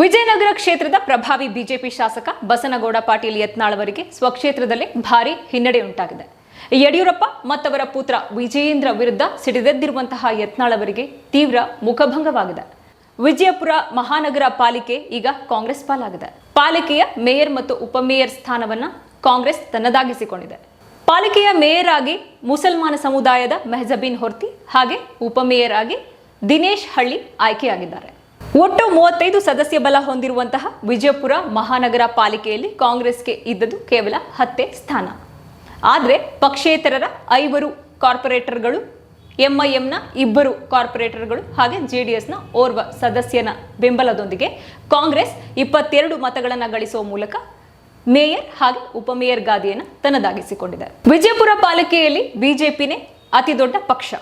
ವಿಜಯನಗರ ಕ್ಷೇತ್ರದ ಪ್ರಭಾವಿ ಬಿಜೆಪಿ ಶಾಸಕ ಬಸನಗೌಡ ಪಾಟೀಲ್ ಯತ್ನಾಳ್ ಅವರಿಗೆ ಸ್ವಕ್ಷೇತ್ರದಲ್ಲಿ ಭಾರಿ ಹಿನ್ನಡೆ ಉಂಟಾಗಿದೆ. ಯಡಿಯೂರಪ್ಪ ಮತ್ತವರ ಪುತ್ರ ವಿಜಯೇಂದ್ರ ವಿರುದ್ಧ ಸಿಡಿದೆದ್ದಿರುವಂತಹ ಯತ್ನಾಳ್ ಅವರಿಗೆ ತೀವ್ರ ಮುಖಭಂಗವಾಗಿದೆ. ವಿಜಯಪುರ ಮಹಾನಗರ ಪಾಲಿಕೆ ಈಗ ಕಾಂಗ್ರೆಸ್ ಪಾಲಾಗಿದೆ. ಪಾಲಿಕೆಯ ಮೇಯರ್ ಮತ್ತು ಉಪಮೇಯರ್ ಸ್ಥಾನವನ್ನ ಕಾಂಗ್ರೆಸ್ ತನ್ನದಾಗಿಸಿಕೊಂಡಿದೆ. ಪಾಲಿಕೆಯ ಮೇಯರ್ ಆಗಿ ಮುಸಲ್ಮಾನ ಸಮುದಾಯದ ಮೆಹಜಬೀನ್ ಹೊರ್ತಿ ಹಾಗೆ ಉಪಮೇಯರ್ ಆಗಿ ದಿನೇಶ್ ಹಳ್ಳಿ ಆಯ್ಕೆಯಾಗಿದ್ದಾರೆ. ಒಟ್ಟು ಮೂವತ್ತೈದು ಸದಸ್ಯ ಬಲ ಹೊಂದಿರುವಂತಹ ವಿಜಯಪುರ ಮಹಾನಗರ ಪಾಲಿಕೆಯಲ್ಲಿ ಕಾಂಗ್ರೆಸ್ಗೆ ಇದ್ದದ್ದು ಕೇವಲ ಹತ್ತೆ ಸ್ಥಾನ. ಆದರೆ ಪಕ್ಷೇತರರ ಐವರು ಕಾರ್ಪೊರೇಟರ್ಗಳು, ಎಂಐಎಂನ ಇಬ್ಬರು ಕಾರ್ಪೊರೇಟರ್ಗಳು ಹಾಗೆ ಜೆಡಿಎಸ್ನ ಓರ್ವ ಸದಸ್ಯನ ಬೆಂಬಲದೊಂದಿಗೆ ಕಾಂಗ್ರೆಸ್ ಇಪ್ಪತ್ತೆರಡು ಮತಗಳನ್ನು ಗಳಿಸುವ ಮೂಲಕ ಮೇಯರ್ ಹಾಗೆ ಉಪಮೇಯರ್ ಗಾದಿಯನ್ನು ತನ್ನದಾಗಿಸಿಕೊಂಡಿದೆ. ವಿಜಯಪುರ ಪಾಲಿಕೆಯಲ್ಲಿ ಬಿಜೆಪಿನೇ ಅತಿ ದೊಡ್ಡ ಪಕ್ಷ.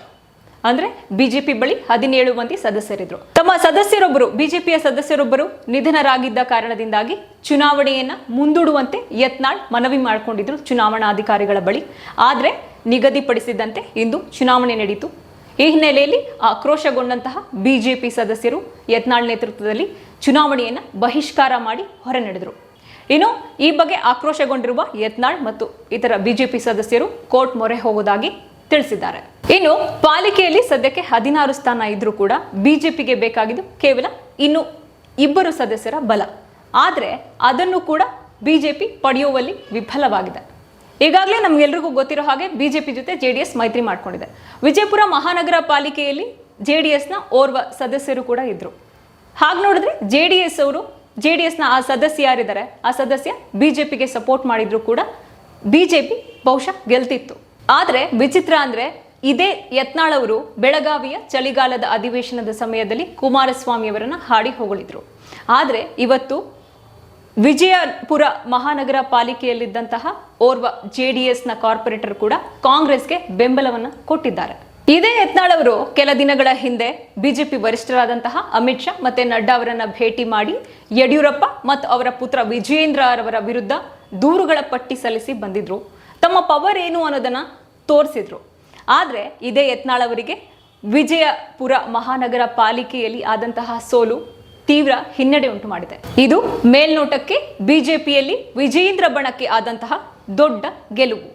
ಅಂದ್ರೆ ಬಿಜೆಪಿ ಬಳಿ ಹದಿನೇಳು ಮಂದಿ ಸದಸ್ಯರಿದ್ರು. ತಮ್ಮ ಸದಸ್ಯರೊಬ್ಬರು, ಬಿಜೆಪಿಯ ಸದಸ್ಯರೊಬ್ಬರು ನಿಧನರಾಗಿದ್ದ ಕಾರಣದಿಂದಾಗಿ ಚುನಾವಣೆಯನ್ನ ಮುಂದೂಡುವಂತೆ ಯತ್ನಾಳ್ ಮನವಿ ಮಾಡಿಕೊಂಡಿದ್ರು ಚುನಾವಣಾಧಿಕಾರಿಗಳ ಬಳಿ. ಆದ್ರೆ ನಿಗದಿಪಡಿಸಿದಂತೆ ಇಂದು ಚುನಾವಣೆ ನಡೆಯಿತು ಈ ಹಿನ್ನೆಲೆಯಲ್ಲಿ ಆಕ್ರೋಶಗೊಂಡಂತಹ ಬಿಜೆಪಿ ಸದಸ್ಯರು ಯತ್ನಾಳ್ ನೇತೃತ್ವದಲ್ಲಿ ಚುನಾವಣೆಯನ್ನ ಬಹಿಷ್ಕಾರ ಮಾಡಿ ಹೊರ ನಡೆದರು. ಇನ್ನು ಈ ಬಗ್ಗೆ ಆಕ್ರೋಶಗೊಂಡಿರುವ ಯತ್ನಾಳ್ ಮತ್ತು ಇತರ ಬಿಜೆಪಿ ಸದಸ್ಯರು ಕೋರ್ಟ್ ಮೊರೆ ಹೋಗುವುದಾಗಿ ತಿಳಿಸಿದ್ದಾರೆ. ಇನ್ನು ಪಾಲಿಕೆಯಲ್ಲಿ ಸದ್ಯಕ್ಕೆ ಹದಿನಾರು ಸ್ಥಾನ ಇದ್ರೂ ಕೂಡ ಬಿಜೆಪಿಗೆ ಬೇಕಾಗಿದ್ದು ಕೇವಲ ಇನ್ನು ಇಬ್ಬರು ಸದಸ್ಯರ ಬಲ. ಆದರೆ ಅದನ್ನು ಕೂಡ ಬಿಜೆಪಿ ಪಡೆಯುವಲ್ಲಿ ವಿಫಲವಾಗಿದೆ. ಈಗಾಗಲೇ ನಮಗೆಲ್ಲರಿಗೂ ಗೊತ್ತಿರೋ ಹಾಗೆ ಬಿಜೆಪಿ ಜೊತೆ ಜೆಡಿಎಸ್ ಮೈತ್ರಿ ಮಾಡಿಕೊಂಡಿದೆ. ವಿಜಯಪುರ ಮಹಾನಗರ ಪಾಲಿಕೆಯಲ್ಲಿ ಜೆ ಡಿ ಎಸ್ನ ಓರ್ವ ಸದಸ್ಯರು ಕೂಡ ಇದ್ರು. ಹಾಗೆ ನೋಡಿದ್ರೆ ಜೆ ಡಿ ಎಸ್ ಅವರು ಜೆ ಡಿ ಎಸ್ನ ಆ ಸದಸ್ಯ ಯಾರಿದ್ದಾರೆ? ಆ ಸದಸ್ಯ ಬಿಜೆಪಿಗೆ ಸಪೋರ್ಟ್ ಮಾಡಿದ್ರು ಕೂಡ ಬಿಜೆಪಿ ಬಹುಶಃ ಗೆಲ್ತಿತ್ತು. ಆದರೆ ವಿಚಿತ್ರ ಅಂದ್ರೆ ಇದೇ ಯತ್ನಾಳ್ ಅವರು ಬೆಳಗಾವಿಯ ಚಳಿಗಾಲದ ಅಧಿವೇಶನದ ಸಮಯದಲ್ಲಿ ಕುಮಾರಸ್ವಾಮಿ ಅವರನ್ನ ಹಾಡಿ ಹೊಗಳಿದ್ರು. ಆದರೆ ಇವತ್ತು ವಿಜಯಪುರ ಮಹಾನಗರ ಪಾಲಿಕೆಯಲ್ಲಿದ್ದಂತಹ ಓರ್ವ ಜೆಡಿಎಸ್ನ ಕಾರ್ಪೊರೇಟರ್ ಕೂಡ ಕಾಂಗ್ರೆಸ್ಗೆ ಬೆಂಬಲವನ್ನ ಕೊಟ್ಟಿದ್ದಾರೆ. ಇದೇ ಯತ್ನಾಳ್ ಅವರು ಕೆಲ ದಿನಗಳ ಹಿಂದೆ ಬಿಜೆಪಿ ವರಿಷ್ಠರಾದಂತಹ ಅಮಿತ್ ಶಾ ಮತ್ತೆ ನಡ್ಡಾ ಅವರನ್ನ ಭೇಟಿ ಮಾಡಿ ಯಡಿಯೂರಪ್ಪ ಮತ್ತು ಅವರ ಪುತ್ರ ವಿಜಯೇಂದ್ರ ಅವರ ವಿರುದ್ಧ ದೂರುಗಳ ಪಟ್ಟಿ ಸಲ್ಲಿಸಿ ಬಂದಿದ್ರು. ತಮ್ಮ ಪವರ್ ಏನು ಅನ್ನೋದನ್ನ ತೋರಿಸಿದ್ರು. ಆದರೆ ಇದೇ ಯತ್ನಾಳ್ ಅವರಿಗೆ ವಿಜಯಪುರ ಮಹಾನಗರ ಪಾಲಿಕೆಯಲ್ಲಿ ಆದಂತಹ ಸೋಲು ತೀವ್ರ ಹಿನ್ನಡೆ ಉಂಟು ಮಾಡಿದೆ. ಇದು ಮೇಲ್ನೋಟಕ್ಕೆ ಬಿಜೆಪಿಯಲ್ಲಿ ವಿಜಯೇಂದ್ರ ಬಣಕ್ಕೆ ಆದಂತಹ ದೊಡ್ಡ ಗೆಲುವು.